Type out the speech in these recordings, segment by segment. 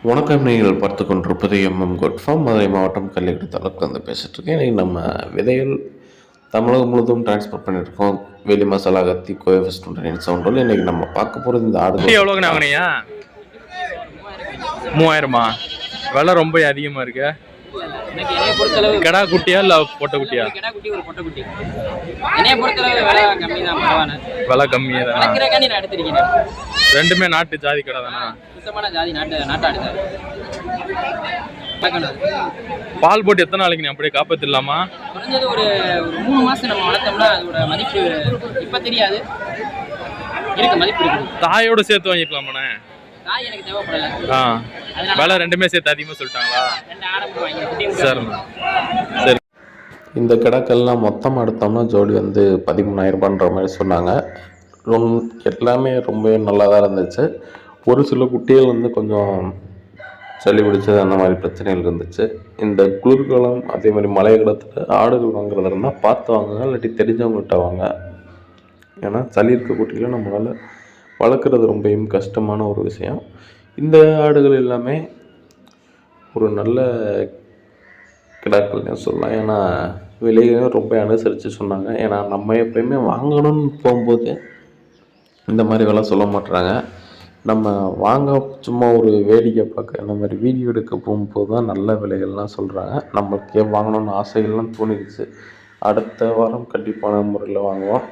வணக்கம் நீங்கள் பார்த்து கொண்டிருப்பது எம்எம் குட் ஃபார்ம் மதுரை மாவட்டம் கள்ளிக்குடி தாலுக்கு வந்து பேசிகிட்டு இருக்கேன். இன்றைக்கி நம்ம விதைகள் தமிழகம் முழுவதும் டிரான்ஸ்போர்ட் பண்ணியிருக்கோம் வெளி மசாலா கத்தி கோவை ஸ்டூடெண்ட் சவுண்டில் இன்றைக்கி நம்ம பார்க்க போகிறது இந்த ஆடு எவ்வளோ எவ்வளோங்கண்ணா மூவாயிரமா? விலை ரொம்ப அதிகமாக இருக்குது கிடா குட்டியா இல்லை பொட்டை குட்டியா? ஒரு கிடா குட்டி ஒரு பொட்டை குட்டி. என்னைய பொறுத்தளவு விலை கம்மி தான் விலை கம்மியாக தானே வளர்க்குறக்காண்டி நான் எடுத்திருக்கேன். ரெண்டுமே நாட்டு ஜாதி கடை தானே? சுத்தமான ஜாதி நாட்டு நாட்டாடு தான் வளர்க்கணும். பால் போட்டு எத்தனை நாளைக்கு நீ அப்படியே காப்பாற்றிடலாமா குறைஞ்சது ஒரு மூணு மாசம் நம்ம வளர்த்தோம்னா அதோட மதிப்பு இப்ப தெரியாது. இருக்கு மதிப்பு இருக்கு. தாயோட சேர்த்து வாங்கிக்கலாமாண்ணே? ஆ. அதனால விலை ரெண்டுமே சேர்த்து அதிகமாக சொல்லிட்டாங்களா? ரெண்டு ஆரம்பம் வாங்கி குட்டி விட்டு சரிண்ணா சரி. இந்த கிடாக்கள்லாம் மொத்தமாக எடுத்தோம்னா ஜோடி வந்து பதிமூணாயிரம் ரூபான்ற மாதிரி சொன்னாங்க. எல்லாமே ரொம்ப நல்லா தான் இருந்துச்சு. ஒரு சில குட்டிகள் வந்து கொஞ்சம் சளி பிடிச்சது அந்த மாதிரி பிரச்சனைகள் இருந்துச்சு. இந்த குளிர்காலம் அதே மாதிரி மழை காலத்தில் ஆடுகள் வாங்குறதா இருந்தால் பார்த்து வாங்குங்க இல்லாட்டி தெரிஞ்சவங்கள்ட்ட வாங்க. ஏன்னா சளி இருக்க குட்டிகளை நம்மளால் வளர்க்குறது ரொம்பவும் கஷ்டமான ஒரு விஷயம். இந்த ஆடுகள் எல்லாமே ஒரு நல்ல கிடாக்கள்னு சொல்லலாம். ஏன்னா விலையும் ரொம்ப அனுசரித்து சொன்னாங்க. ஏன்னா நம்ம எப்பயுமே வாங்கணும்னு போகும்போது இந்த மாதிரி விலை சொல்ல மாட்டுறாங்க நம்ம வாங்க சும்மா ஒரு வேடிக்கை பார்க்க இந்த மாதிரி வீடியோ எடுக்க போகும்போது தான் நல்ல விலைகள்லாம் சொல்கிறாங்க நம்மளுக்கே வாங்கணும்னு ஆசைகள்லாம் தோணிடுச்சு. அடுத்த வாரம் கண்டிப்பான முறையில் வாங்குவோம்.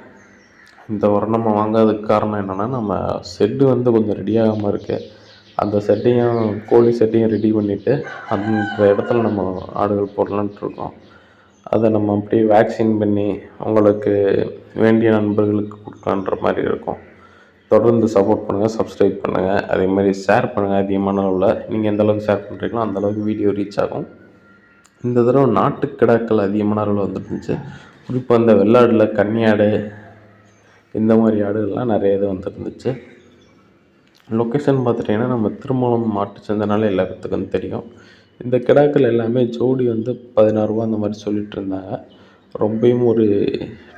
இந்த வாரம் நம்ம வாங்காததுக்கு காரணம் என்னென்னா நம்ம செட்டு வந்து கொஞ்சம் ரெடி ஆகாமல் இருக்குது அந்த செட்டையும் கோழி செட்டையும் ரெடி பண்ணிவிட்டு அந்த இடத்துல நம்ம ஆடுகள் போடலான்ட்டு இருக்கோம். அதை நம்ம அப்படியே வேக்சின் பண்ணி உங்களுக்கு வேண்டிய நண்பர்களுக்கு கொடுக்கலான்ற மாதிரி இருக்கும். தொடர்ந்து சப்போர்ட் பண்ணுங்கள் சப்ஸ்கிரைப் பண்ணுங்கள் அதே மாதிரி ஷேர் பண்ணுங்கள் அதிகமான அளவில். நீங்கள் எந்த அளவுக்கு ஷேர் பண்ணுறீங்களோ அந்த அளவுக்கு வீடியோ ரீச் ஆகும். இந்த தடவை நாட்டு கிடாக்கள் அதிகமான அளவில் வந்துருந்துச்சு குறிப்பாக அந்த வெள்ளாடில் கன்னியாடு இந்த மாதிரி ஆடுகள்லாம் நிறைய இது வந்துருந்துச்சு. லொக்கேஷன் பார்த்துட்டிங்கன்னா நம்ம திருமணம் மாட்டு சந்தனால எல்லாத்துக்கும் தெரியும். இந்த கிடாக்கள் எல்லாமே ஜோடி வந்து பதினாறுரூவா அந்த மாதிரி சொல்லிகிட்டு இருந்தாங்க. ரொம்பவும் ஒரு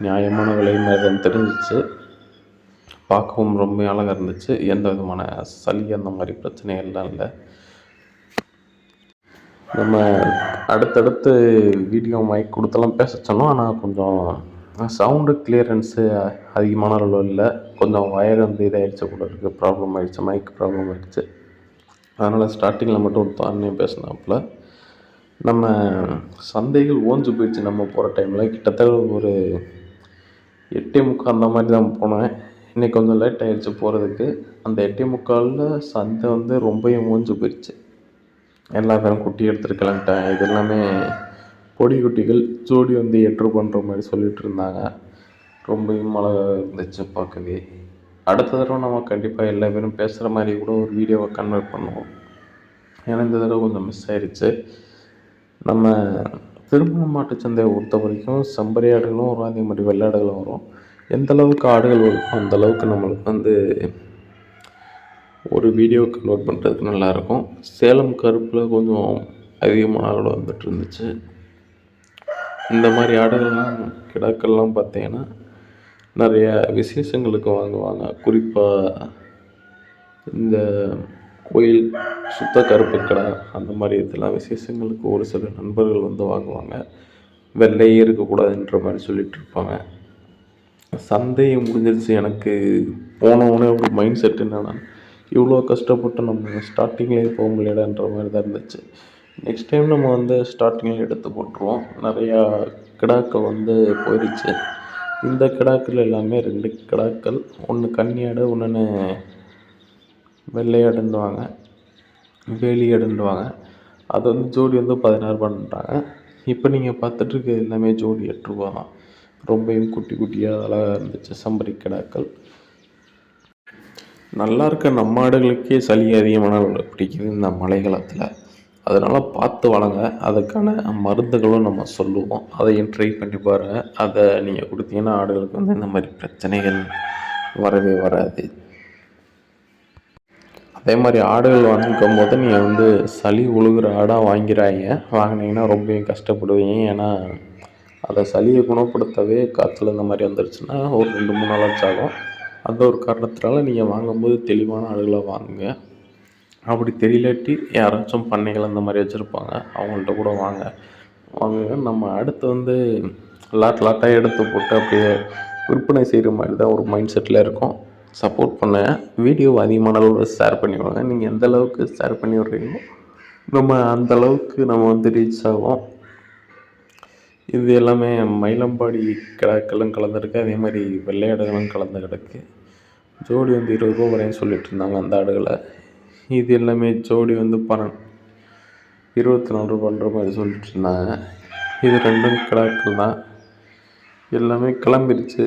நியாயமான விலை மாதிரி தெரிஞ்சிச்சு. பார்க்கவும் ரொம்ப அழகாக இருந்துச்சு. எந்த விதமான சளி அந்த மாதிரி பிரச்சனைகள்லாம் இல்லை. நம்ம அடுத்தடுத்து வீடியோ மைக் கொடுத்தெல்லாம் பேச சொன்னோம். ஆனால் கொஞ்சம் சவுண்டு கிளியரன்ஸு அதிகமான அளவில் இல்லை. கொஞ்சம் வயர் வந்து இதாகிடுச்சு கூட இருக்குது ப்ராப்ளம் ஆகிடுச்சு மைக் ப்ராப்ளம் ஆகிடுச்சு அதனால் ஸ்டார்டிங்கில் மட்டும் ஒரு தானே பேசினாப்புல. நம்ம சந்தைகள் ஓஞ்சு போயிடுச்சு நம்ம போகிற டைமில் கிட்டத்தட்ட ஒரு எட்டே முக்கால் அந்த மாதிரி தான் போனேன். இன்றைக்கி கொஞ்சம் லேட் ஆகிடுச்சு போகிறதுக்கு அந்த எட்டே முக்காலில் சந்தை வந்து ரொம்பவும் ஓஞ்சு போயிடுச்சு. எல்லா பேரும் குட்டி எடுத்துட்டு இது எல்லாமே பொடி குட்டிகள் ஜோடி வந்து எட்ரு பண்ணுற மாதிரி சொல்லிட்டு இருந்தாங்க. ரொம்பவும் அழகாக இருந்துச்சு பார்க்கவே. அடுத்த தடவை நம்ம கண்டிப்பாக எல்லா பேரும் பேசுகிற மாதிரி கூட ஒரு வீடியோவை கன்வெர்ட் பண்ணுவோம். ஏன்னா இந்த தடவை கொஞ்சம் மிஸ் ஆயிடுச்சு நம்ம திருமண மாட்டு சந்தையை பொறுத்த வரைக்கும் செம்பரி ஆடுகளும் வரும் அதே மாதிரி வெள்ளாடுகளும் வரும். எந்த அளவுக்கு ஆடுகள் வருமோ அந்த அளவுக்கு நம்மளுக்கு வந்து ஒரு வீடியோ கன்வெர்ட் பண்ணுறதுக்கு நல்லாயிருக்கும் சேலம் கருப்பில் கொஞ்சம் அதிகமான அளவில் வந்துட்டு இருந்துச்சு. இந்த மாதிரி ஆடுகள்லாம் கிடாக்கள்லாம் பார்த்தீங்கன்னா நிறைய விசேஷங்களுக்கு வாங்குவாங்க. குறிப்பாக இந்த கோயில் சுத்த கருப்பு கடை அந்த மாதிரி இதெல்லாம் விசேஷங்களுக்கு ஒரு சில நண்பர்கள் வந்து வாங்குவாங்க. வெள்ளையே இருக்கக்கூடாதுன்ற மாதிரி சொல்லிட்டு இருப்பாங்க. சந்தை முடிஞ்சிருச்சு. எனக்கு போனவுடனே ஒரு மைண்ட் செட் என்னன்னா இவ்வளோ கஷ்டப்பட்டு நம்ம ஸ்டார்டிங்லேயே போக முடியலன்ற மாதிரி தான் இருந்துச்சு. நெக்ஸ்ட் டைம் நம்ம வந்து ஸ்டார்டிங்கில் எடுத்து போட்டுருவோம். நிறையா கிடாக்கள் வந்து போயிடுச்சு இந்த கிடாக்கள் எல்லாமே ரெண்டு கிடாக்கள். ஒன்று கன்னியாடு ஒன்று வெள்ளையாடுன்னுவாங்க வேலியாடுன்னுவாங்க அது வந்து ஜோடி வந்து பதினாறு பண்ணுறாங்க இப்போ நீங்கள் பார்த்துட்டுருக்கு எல்லாமே ஜோடி எட்டு ரூபா தான். ரொம்பையும் குட்டி குட்டியாக அழகாக இருந்துச்சு சம்பரி கிடாக்கள். நல்லா இருக்க நம்ம ஆடுகளுக்கே சளி அதிகமான பிடிக்குது இந்த மழை காலத்தில். அதனால் பார்த்து வளங்க. அதுக்கான மருந்துகளும் நம்ம சொல்லுவோம். அதையும் ட்ரை பண்ணி பாருங்கள் அதை நீங்கள் கொடுத்தீங்கன்னா ஆடுகளுக்கு வந்து இந்த மாதிரி பிரச்சனைகள் வரவே வராது. அதே மாதிரி ஆடுகள் வாங்கிக்கும் போது நீங்கள் வந்து சளி உழுகிற ஆடாக வாங்கிறாங்க வாங்கினீங்கன்னா ரொம்பவும் கஷ்டப்படுவீங்க. ஏன்னா அதை சளியை குணப்படுத்தவே காய்ச்சல் இந்த மாதிரி வந்துருச்சுன்னா ஒரு ரெண்டு மூணு நாளாச்சும் ஆகும். அந்த ஒரு காரணத்தினால நீங்கள் வாங்கும்போது தெளிவான ஆடுகளை வாங்குங்க. அப்படி தெரியலாட்டி யாராச்சும் பண்ணைகள் அந்த மாதிரி வச்சுருப்பாங்க அவங்கள்ட்ட கூட வாங்க. வாங்குங்க நம்ம அடுத்து வந்து லாட் லாட்டாக எடுத்து போட்டு அப்படியே விற்பனை செய்கிற மாதிரி தான் ஒரு மைண்ட் செட்டில் இருக்கும். சப்போர்ட் பண்ண வீடியோ அதிகமான அளவில் ஷேர் பண்ணி விடுங்க நீங்கள் எந்த அளவுக்கு ஷேர் பண்ணி விடுறீங்களோ நம்ம அந்த அளவுக்கு நம்ம வந்து ரீச் ஆகும். இது எல்லாமே மயிலம்பாடி கிடாக்களும் கலந்துருக்கு. அதே மாதிரி வெள்ளையாடுகளும் கலந்து கிடக்கு ஜோடி வந்து இருபது ரூபா வரையும் சொல்லிட்டு இருந்தாங்க அந்த ஆடுகளை. இது எல்லாமே ஜோடி வந்து பன்னெண்டு இருபத்தி நாலு ரூபான்ற மாதிரி சொல்லிட்டு இருந்தாங்க. இது ரெண்டும் கிடாக்கள் தான் எல்லாமே கிளம்பிருச்சு.